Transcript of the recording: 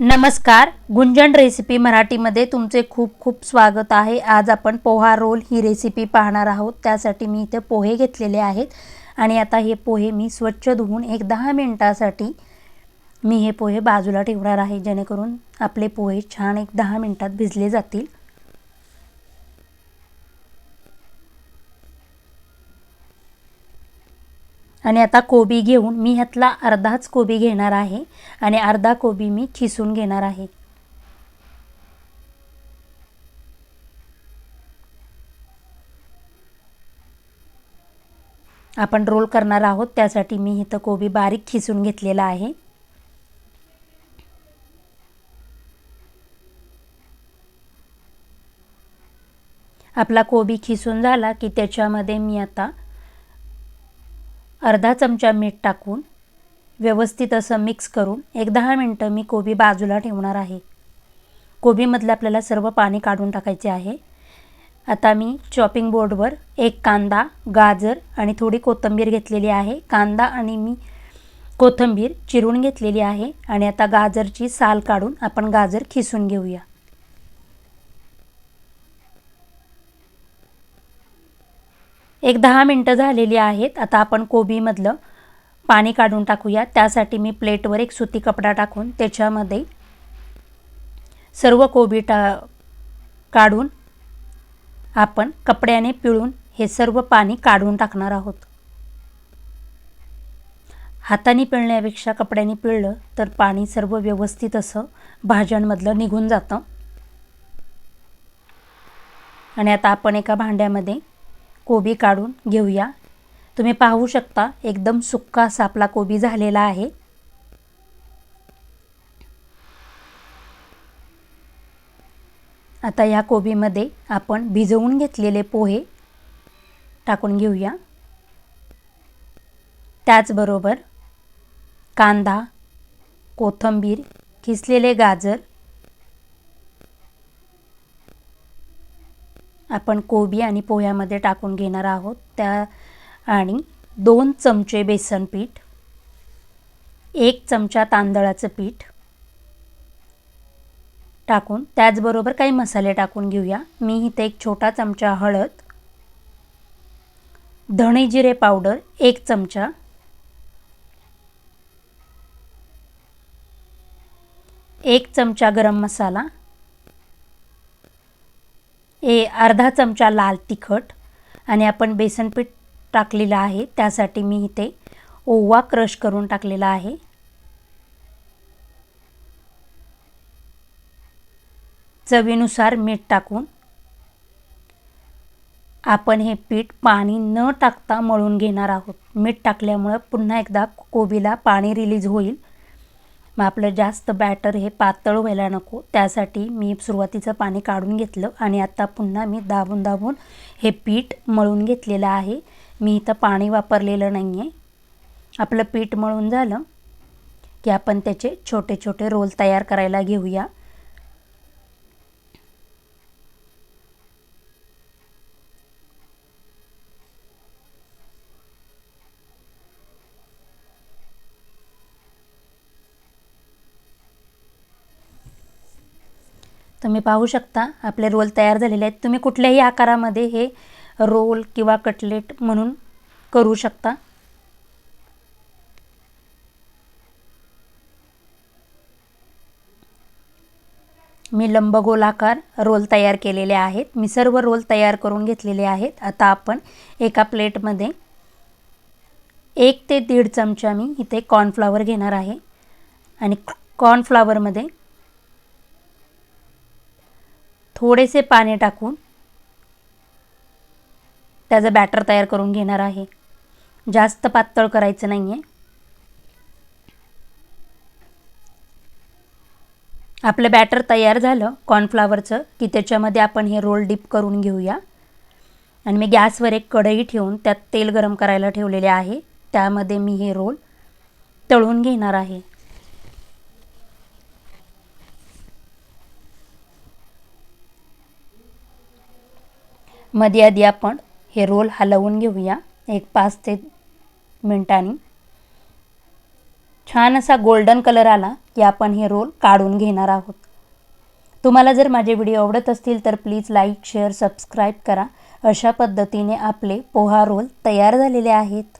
नमस्कार गुंजन रेसिपी मराठीमध्ये तुमचे खूप खूप स्वागत आहे. आज आपण पोहा रोल ही रेसिपी पाहणार आहोत. त्यासाठी मी इथे पोहे घेतलेले आहेत आणि आता हे पोहे मी स्वच्छ धुवून एक दहा मिनटासाठी मी हे पोहे बाजूला ठेवणार आहे जेणेकरून आपले पोहे छान एक दहा मिनटात भिजले जातील. आणि आता कोबी घेऊन मी ह्यातला अर्धाच कोबी घेणार आहे आणि अर्धा कोबी मी खिसून घेणार आहे. आपण रोल करणार आहोत त्यासाठी मी इथं कोबी बारीक खिसून घेतलेला आहे. आपला कोबी खिसून झाला की त्याच्यामध्ये मी आता अर्धा चमचा मीठ टाकून व्यवस्थित असं मिक्स करून एक दहा मिनटं मी कोबी बाजूला ठेवणार आहे. कोबीमधलं आपल्याला सर्व पाणी काढून टाकायचे आहे. आता मी चॉपिंग बोर्डवर एक कांदा गाजर आणि थोडी कोथिंबीर घेतलेली आहे. कांदा आणि मी कोथिंबीर चिरून घेतलेली आहे आणि आता गाजरची साल काढून आपण गाजर खिसून घेऊया. एक दहा मिनटं झालेली आहेत. आता आपण कोबीमधलं पाणी काढून टाकूया त्यासाठी मी प्लेटवर एक सुती कपडा टाकून त्याच्यामध्ये सर्व कोबी टा काढून आपण कपड्याने पिळून हे सर्व पाणी काढून टाकणार आहोत. हाताने पिळण्यापेक्षा कपड्याने पिळलं तर पाणी सर्व व्यवस्थित असं भाज्यांमधलं निघून जातं. आणि आता आपण एका भांड्यामध्ये कोबी काढून घेऊया. तुम्ही पाहू शकता एकदम सुक्का असा आपला कोबी झालेला आहे. आता या कोबीमध्ये आपण भिजवून घेतलेले पोहे टाकून घेऊया. त्याचबरोबर कांदा कोथंबीर किसलेले गाजर आपण कोबी आणि पोह्यामध्ये टाकून घेणार आहोत. त्या आणि दोन चमचे बेसन पीठ एक चमचा तांदळाचं पीठ टाकून त्याचबरोबर काही मसाले टाकून घेऊया. मी इथे एक छोटा चमचा हळद धणे जिरे पावडर एक चमचा एक चमचा गरम मसाला ए अर्धा चमचा लाल तिखट आणि आपण बेसन पीठ टाकलेलं आहे. त्यासाठी मी इथे ओवा क्रश करून टाकलेला आहे. चवीनुसार मीठ टाकून आपण हे पीठ पाणी न टाकता मळून घेणार आहोत. मीठ टाकल्यामुळं पुन्हा एकदा कोबीला पाणी रिलीज होईल. मग आपलं जास्त बॅटर हे पातळ व्हायला नको. त्यासाठी मी सुरुवातीचं पाणी काढून घेतलं आणि आता पुन्हा मी दाबून दाबून हे पीठ मळून घेतलेलं आहे. मी इथं पाणी वापरलेलं नाही आहे आपलं पीठ मळून झालं की आपण त्याचे छोटे छोटे रोल तयार करायला घेऊया. तुम्ही पाहू शकता आपले रोल तयार झालेले आहेत. तुम्ही कुठल्याही आकारामध्ये हे रोल किंवा कटलेट म्हणून करू शकता. मी लंबगोलाकार रोल तयार केलेले आहेत. मी सर्व रोल तयार करून घेतलेले आहेत. आता आपण एका प्लेटमध्ये एक ते दीड चमचा मी इथे कॉर्नफ्लावर घेणार आहे. आणि कॉर्नफ्लावरमध्ये थोडेसे पाणी टाकून त्याचं बॅटर तयार करून घेणार आहे. जास्त पातळ करायचं नाही आहे आपलं बॅटर तयार झालं कॉर्नफ्लावरचं की त्याच्यामध्ये आपण हे रोल डिप करून घेऊया. आणि मी गॅसवर एक कढई ठेवून त्यात तेल गरम करायला ठेवलेले आहे. त्यामध्ये मी हे रोल तळून घेणार आहे. मध्ये आधी आपण हे रोल हलवून घेऊया. एक पाच ते मिनटांनी. छान असा गोल्डन कलर आला की आपण हे रोल काढून घेणार आहोत. तुम्हाला जर माझे व्हिडिओ आवडत असतील तर प्लीज लाईक शेअर सबस्क्राईब करा. अशा पद्धतीने आपले पोहा रोल तयार झालेले आहेत.